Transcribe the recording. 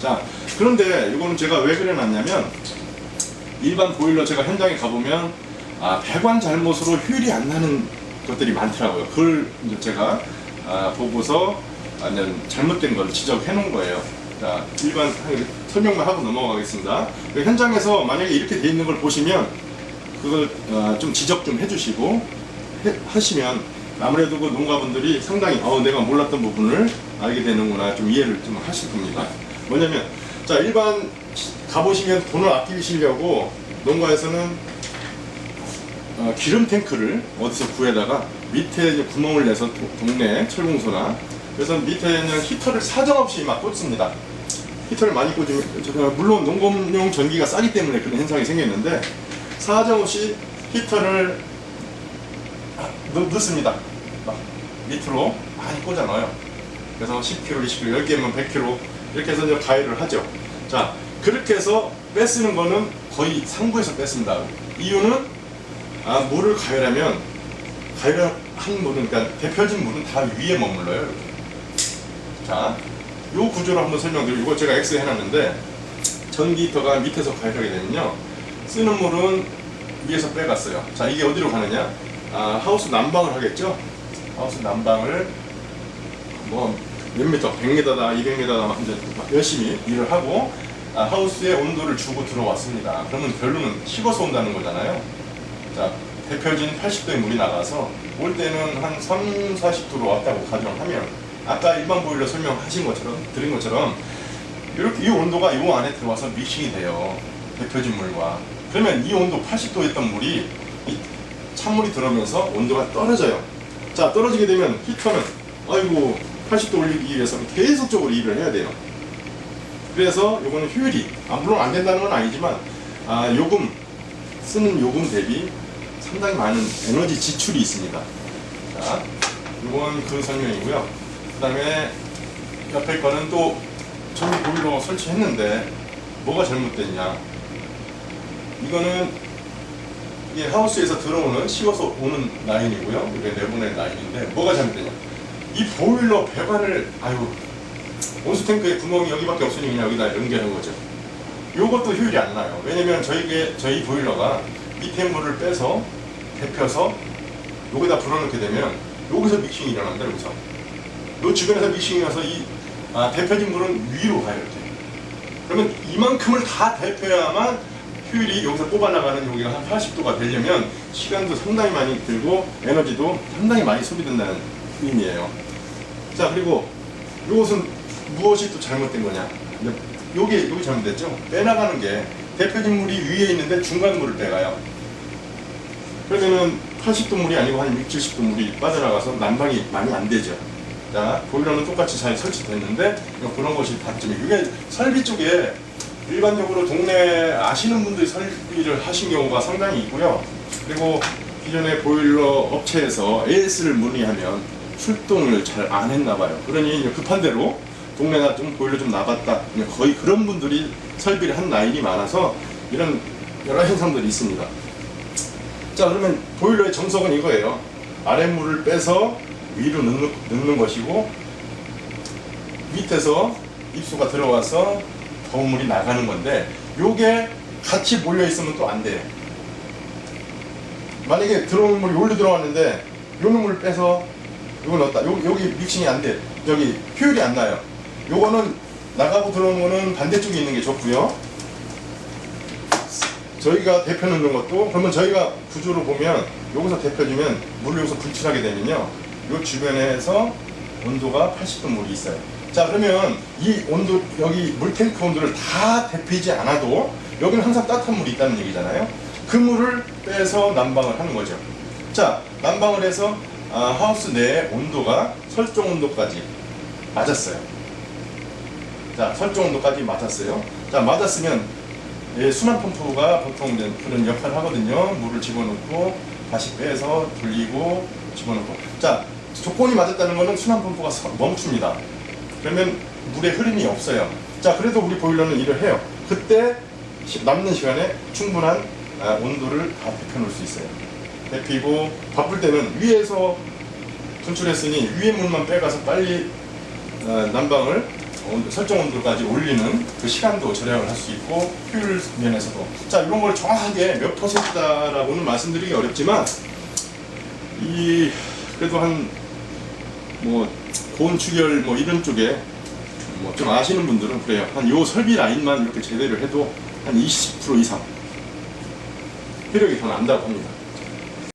자, 그런데 이거는 제가 왜 그래놨냐면 일반 보일러 제가 현장에 가보면 아, 배관 잘못으로 효율이 안 나는 것들이 많더라고요. 그걸 제가 아, 보고서 완전 잘못된 걸 지적해 놓은 거예요. 자, 일반 설명만 하고 넘어가겠습니다. 그 현장에서 만약에 이렇게 돼 있는 걸 보시면 그걸 어, 좀 지적 좀 해주시고 해- 하시면 아무래도 그 농가분들이 상당히 어, 내가 몰랐던 부분을 알게 되는구나 좀 이해를 좀 하실 겁니다. 뭐냐면 자 일반 가보시면 돈을 아끼시려고 농가에서는 어, 기름 탱크를 어디서 구해다가 밑에 구멍을 내서 도- 동네 철공소나 그래서 밑에는 히터를 사정없이 막 꽂습니다. 히터를 많이 꽂으면 물론 농업용 전기가 싸기 때문에 그런 현상이 생겼는데 사정없이 히터를 넣, 넣습니다. 막 밑으로 많이 꽂아 넣어요. 그래서 10kg, 20kg, 10개면 100kg 이렇게 해서 이제 가열을 하죠. 자 그렇게 해서 빼쓰는 거는 거의 상부에서 뺐습니다. 이유는 아, 물을 가열하면 가열한 물은 그러니까 데펴진 물은 다 위에 머물러요. 이렇게. 자, 요 구조를 한번 설명드리고 이거 제가 X 해놨는데 전기 히터가 밑에서 가열하게 되면요 쓰는 물은 위에서 빼갔어요. 자, 이게 어디로 가느냐? 아, 하우스 난방을 하겠죠? 하우스 난방을 뭐 몇 미터, 100m다, 200m다 이제 막 열심히 일을 하고 아, 하우스의 온도를 주고 들어왔습니다. 그러면 결론은 식어서 온다는 거잖아요. 자, 데펴진 80도의 물이 나가서 올 때는 한 3, 40도로 왔다고 가정하면 아까 일반 보일러 설명하신 것처럼 드린 것처럼 이렇게 이 온도가 이 안에 들어와서 믹싱이 돼요. 데펴진 물과. 그러면 이 온도 80도였던 물이 이 찬물이 들어오면서 온도가 떨어져요. 자, 떨어지게 되면 히터는 아이고 80도 올리기 위해서 계속적으로 일을 해야 돼요. 그래서 요거는 효율이 아, 물론 안 된다는 건 아니지만 아, 요금 쓰는 요금 대비 상당히 많은 에너지 지출이 있습니다. 자, 이건 그 설명이고요. 그 다음에 옆에 거는 또 전기 보일러 설치했는데 뭐가 잘못됐냐. 이거는 이게 하우스에서 들어오는 식어서 오는 라인이고요. 이게 내보낼 라인인데 뭐가 잘못됐냐. 이 보일러 배관을 아유 온수 탱크에 구멍이 여기밖에 없으니 그냥 여기다 연결한 거죠. 요것도 효율이 안 나요. 왜냐면 저희 저희 보일러가 밑에 물을 빼서 데펴서 여기다 불어넣게 되면 여기서 믹싱이 일어난다 여기서. 요 주변에서 믹싱이 나서 이 아, 데펴진 물은 위로 가요 이렇게. 그러면 이만큼을 다 데펴야만 효율이 여기서 뽑아나가는 여기가 한 80도가 되려면 시간도 상당히 많이 들고 에너지도 상당히 많이 소비된다는 의미예요. 자 그리고 이것은 무엇이 또 잘못된 거냐? 요게 요게 잘못됐죠? 빼나가는 게 대표진 물이 위에 있는데 중간 물을 빼가요. 그러면은 80도 물이 아니고 한 6, 70도 물이 빠져나가서 난방이 많이 안 되죠. 자, 보일러는 똑같이 잘 설치됐는데 그런 것이 단점이 이게 설비 쪽에 일반적으로 동네 아시는 분들이 설비를 하신 경우가 상당히 있고요. 그리고 기존의 보일러 업체에서 AS를 문의하면 출동을 잘 안 했나 봐요. 그러니 급한 대로 동네나 좀 보일러 좀 나갔다. 거의 그런 분들이 설비를 한 라인이 많아서 이런 여러 현상들이 있습니다. 자 그러면 보일러의 정석은 이거예요. 아랫물을 빼서 위로 넣는, 넣는 것이고 밑에서 입수가 들어와서 더운 물이 나가는 건데 요게 같이 몰려 있으면 또 안 돼요. 만약에 들어오는 물이 여기로 들어왔는데 요는 물을 빼서 요거 넣었다. 요, 여기 믹싱이 안 돼. 여기 효율이 안 나요. 요거는 나가고 들어오는 거는 반대쪽에 있는 게 좋고요. 저희가 놓는 것도 그러면 저희가 구조를 보면 여기서 데펴주면 물을 여기서 분출하게 되면요. 요 주변에서 온도가 80도 물이 있어요. 자 그러면 이 온도 여기 물탱크 온도를 다 데피지 않아도 여기는 항상 따뜻한 물이 있다는 얘기잖아요. 그 물을 빼서 난방을 하는 거죠. 자 난방을 해서 아, 하우스 내 온도가 설정 온도까지 맞았어요. 자 설정 온도까지 맞았어요. 자 맞았으면 예, 순환 펌프가 보통 그런 역할을 하거든요. 물을 집어넣고 다시 빼서 돌리고 집어넣고. 자 조건이 맞았다는 것은 순환 펌프가 서- 멈춥니다. 그러면 물의 흐름이 없어요. 자 그래도 우리 보일러는 일을 해요. 그때 시- 남는 시간에 충분한 아, 온도를 다 데펴놓을 수 있어요. 데피고 바쁠 때는 위에서 분출했으니 위에 물만 빼가서 빨리 아, 난방을 설정 온도까지 올리는 그 시간도 절약을 할 수 있고 효율 면에서도 자 이런 걸 정확하게 몇 퍼센트다라고는 말씀드리기 어렵지만 이 그래도 한 뭐 고온 추결 뭐 이런 쪽에 뭐 좀 아시는 분들은 그래요. 한 요 설비 라인만 이렇게 제대로 해도 한 20% 이상. 효력이 더 난다고 합니다.